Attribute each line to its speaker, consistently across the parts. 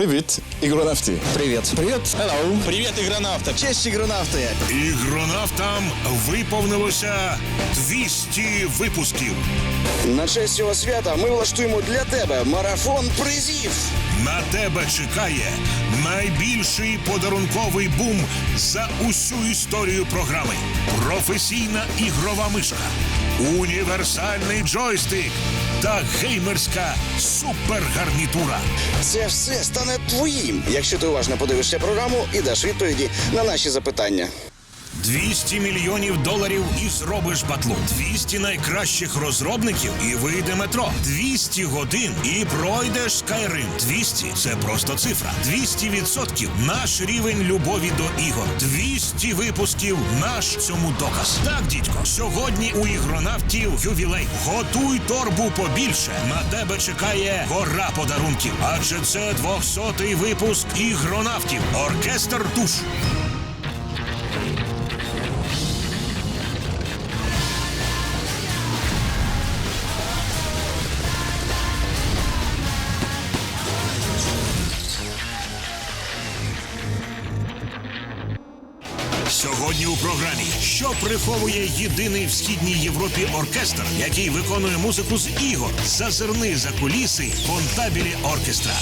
Speaker 1: Привіт, ігронавти.
Speaker 2: Привет.
Speaker 1: Привіт. Hello.
Speaker 3: Привіт, ігронавти!
Speaker 2: Честь ігронавти.
Speaker 4: Ігронавтам виповнилося 200 випусків.
Speaker 2: На честь цього свята ми влаштуємо для тебе марафон призів.
Speaker 4: На тебе чекає найбільший подарунковий бум за усю історію програми. Професійна ігрова мишка, універсальний джойстик та геймерська супергарнітура.
Speaker 2: Це все стане твоїм, якщо ти уважно подивишся програму і даш відповіді на наші запитання.
Speaker 4: 200 мільйонів доларів і зробиш батлу. 200 найкращих розробників і вийде метро. 200 годин і пройдеш Skyrim. 200 – це просто цифра. 200 відсотків наш рівень любові до ігор. 200 випусків наш цьому доказ. Так, дідько, сьогодні у ігронавтів ювілей. Готуй торбу побільше. На тебе чекає гора подарунків. Адже це 200-й випуск ігронавтів. Оркестр душ. Сьогодні у програмі, що приховує єдиний в східній Європі оркестр, який виконує музику з ігор. Зазирни за куліси фонтабілі оркестра.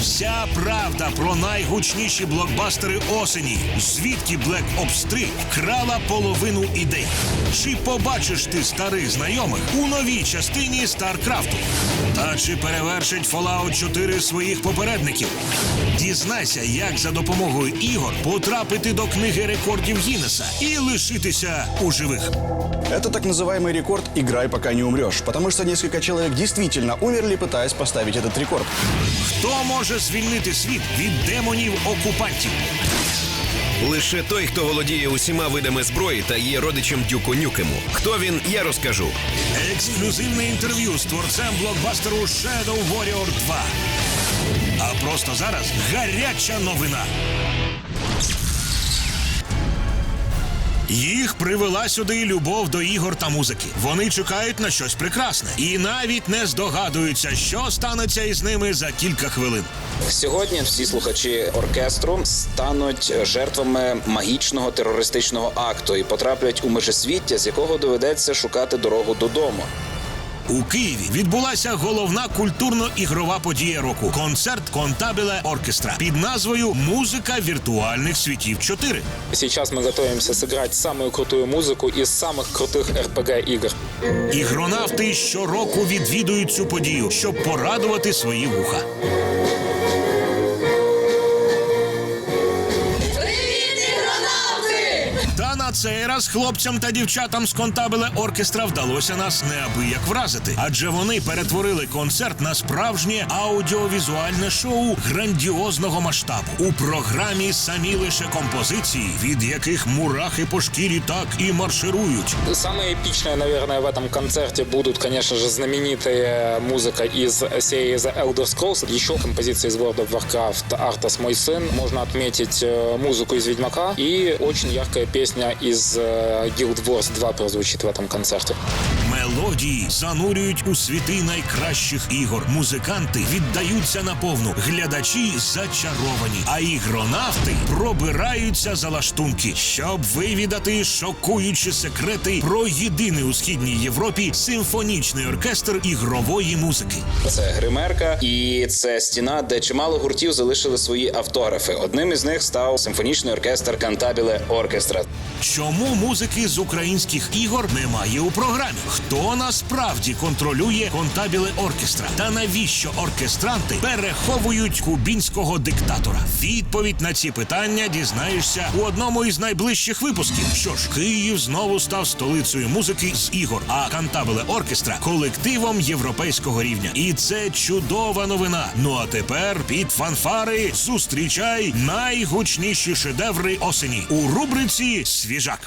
Speaker 4: Вся правда про найгучніші блокбастери осені. Звідки Black Ops 3 вкрала половину ідей. Чи побачиш ти старих знайомих у новій частині Старкрафту? Та чи перевершить Fallout 4 своїх попередників? Дізнайся, як за допомогою ігор потрапити до книги рекордів Гіннеса і лишитися у живих.
Speaker 1: Это так называемый рекорд «Играй, пока не умрешь», потому что несколько человек действительно умерли, пытаясь поставить этот рекорд.
Speaker 4: Хто може звільнити світ від демонів окупантів?
Speaker 5: Лише той, хто володіє усіма видами зброї та є родичем Дюку Нюкему. Хто він, я розкажу.
Speaker 4: Ексклюзивне інтерв'ю з творцем блокбастеру Shadow Warrior 2. А просто зараз гаряча новина. Їх привела сюди любов до ігор та музики. Вони чекають на щось прекрасне і навіть не здогадуються, що станеться із ними за кілька хвилин.
Speaker 6: Сьогодні всі слухачі оркестру стануть жертвами магічного терористичного акту і потраплять у межесвіття, з якого доведеться шукати дорогу додому.
Speaker 4: У Києві відбулася головна культурно-ігрова подія року концерт Контабіле Оркестра під назвою Музика віртуальних світів 4
Speaker 7: Сейчас мы готовимся сыграть самую крутую музыку из самых крутых RPG игр.
Speaker 4: Ігронавти щороку відвідують цю подію, щоб порадувати свої вуха. на цей раз хлопцям та дівчатам з контабеле оркестра вдалося нас неабияк вразити, адже вони перетворили концерт на справжнє аудіовізуальне шоу грандіозного масштабу. У програмі самі лише композиції, від яких мурахи по шкірі так і марширують.
Speaker 7: Самое эпичное, наверное, в этом концерте будут, конечно же, знаменитая музыка из серии The Elder Scrolls, еще композиции из World of Warcraft «Артас, мой сын». Можно отметить э, музыку из Ведьмака и очень яркая песня из э, Guild Wars 2 прозвучит в этом концерте.
Speaker 4: Мелодії занурюють у світи найкращих ігор. Музиканти віддаються наповну, глядачі зачаровані, а ігронавти пробираються за лаштунки, щоб вивідати шокуючі секрети про єдиний у східній Європі симфонічний оркестр ігрової музики.
Speaker 6: Це гримерка, і це стіна, де чимало гуртів залишили свої автографи. Одним із них став симфонічний оркестр Кантабіле Оркестра.
Speaker 4: Чому музики з українських ігор немає у програмі? Хто насправді контролює контабіле оркестра? Та навіщо оркестранти переховують кубінського диктатора? Відповідь на ці питання дізнаєшся у одному із найближчих випусків. Що ж, Київ знову став столицею музики з ігор, а кантабеле оркестра колективом європейського рівня. І це чудова новина. Ну а тепер під фанфари зустрічай найгучніші шедеври осені у рубриці Свіжак.